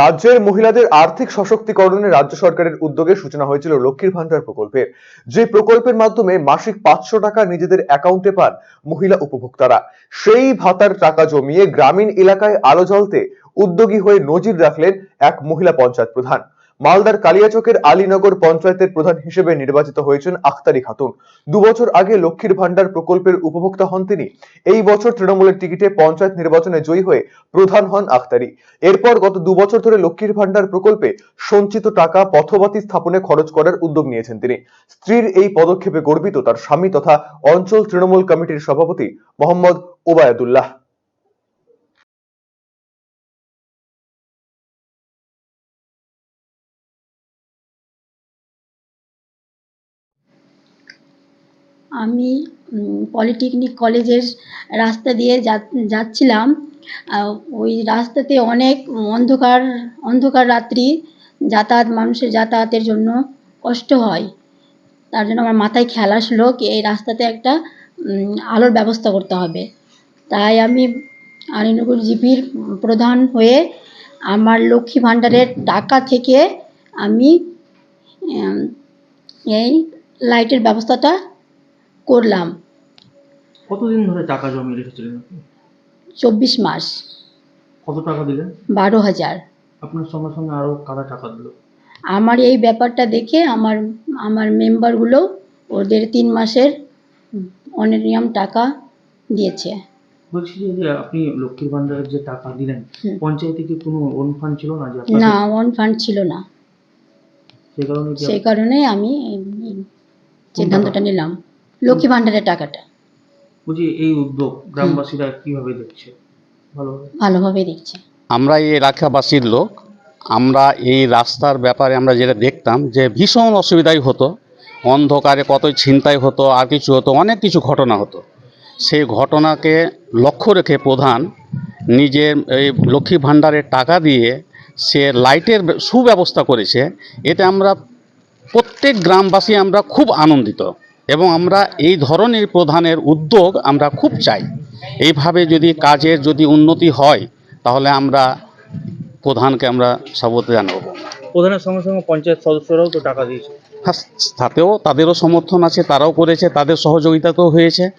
রাজ্যের মহিলাদের আর্থিক সশক্তিকরণে রাজ্য সরকারের উদ্যোগে সূচনা হয়েছিল লক্ষ্মীর ভান্ডার প্রকল্পের। যে প্রকল্পের মাধ্যমে মাসিক পাঁচশো টাকা নিজেদের অ্যাকাউন্টে পান মহিলা উপভোক্তারা, সেই ভাতার টাকা জমিয়ে গ্রামীণ এলাকায় আলো জ্বলতে উদ্যোগী হয়ে নজির রাখলেন এক মহিলা পঞ্চায়েত প্রধান। মালদার কালিয়াচকের আলীনগর পঞ্চায়েতের প্রধান হিসেবে নির্বাচিত হয়েছেন আখতারি খাতুন। দুবছর আগে লক্ষ্মীর ভান্ডার প্রকল্পের উপভোক্তা হন তিনি। এই বছর তৃণমূলের টিকিটে পঞ্চায়েত নির্বাচনে জয়ী হয়ে প্রধান হন আখতারি। এরপর গত দুবছর ধরে লক্ষ্মীর ভান্ডার প্রকল্পে সঞ্চিত টাকা পথবাতি স্থাপনে খরচ করার উদ্যোগ নিয়েছেন তিনি। স্ত্রীর এই পদক্ষেপে গর্বিত তার স্বামী তথা অঞ্চল তৃণমূল কমিটির সভাপতি মোহাম্মদ ওবায়দুল্লাহ। আমি পলিটেকনিক কলেজের রাস্তা দিয়ে যাচ্ছিলাম। ওই রাস্তাতে অনেক অন্ধকার অন্ধকার রাত্রি, যাতায়াত, মানুষের যাতায়াতের জন্য কষ্ট হয়। তার জন্য আমার মাথায় খেয়াল আসলো কি, এই রাস্তাতে একটা আলোর ব্যবস্থা করতে হবে। তাই আমি আলীনগর জিপির প্রধান হয়ে আমার লক্ষ্মী ভাণ্ডারের টাকা থেকে আমি এই লাইটের ব্যবস্থাটা করলাম। কতদিন ধরে টাকা জমিয়ে রেখেছিলেন আপনি? চব্বিশ মাস। কত টাকা দিলেন? বারো হাজার। আপনার সঙ্গে সঙ্গে আরও কারা টাকা দিল? আমার এই ব্যাপারটা দেখে আমার আমার মেম্বারগুলো ওদের তিন মাসের অনিয়ম টাকা দিয়েছে। বলছি যে আপনি লক্ষ্মীর ভান্ডারের যে টাকা দিলেন পঞ্চায়েতে কি কোনো ওন ফান্ড ছিল না যে না ওয়ান ফান্ড ছিল না। সেই কারণে কি সেই কারণে আমি এই এই সিদ্ধান্তটা নিলাম। লক্ষ্মী ভাণ্ডারের টাকাটা। বলছি এই উদ্যোগ গ্রামবাসীরা কীভাবে দেখছে? ভালোভাবে। ভালোভাবে দেখছে। আমরা এই এলাকাবাসীর লোক আমরা এই রাস্তার ব্যাপারে আমরা যেটা দেখতাম যে ভীষণ অসুবিধাই হতো। অন্ধকারে কতই ছিনতাই হতো আর কিছু হতো অনেক কিছু ঘটনা হতো। সেই ঘটনাকে লক্ষ্য রেখে প্রধান নিজের এই লক্ষ্মী ভাণ্ডারের টাকা দিয়ে সে লাইটের সুব্যবস্থা করেছে। এতে আমরা প্রত্যেক গ্রামবাসী আমরা খুব আনন্দিত। এবং আমরা এই ধরনের প্রধানের উদ্যোগ আমরা খুব চাই। এইভাবে যদি কাজের যদি উন্নতি হয় তাহলে আমরা প্রধানকে আমরা স্বাগত জানাব। প্রধানের সঙ্গে সঙ্গে পঞ্চায়েত সদস্যরাও তো টাকা দিয়েছে। হ্যাঁ, তাতেও তাদেরও সমর্থন আছে তারাও করেছে তাদের সহযোগিতাতেও হয়েছে।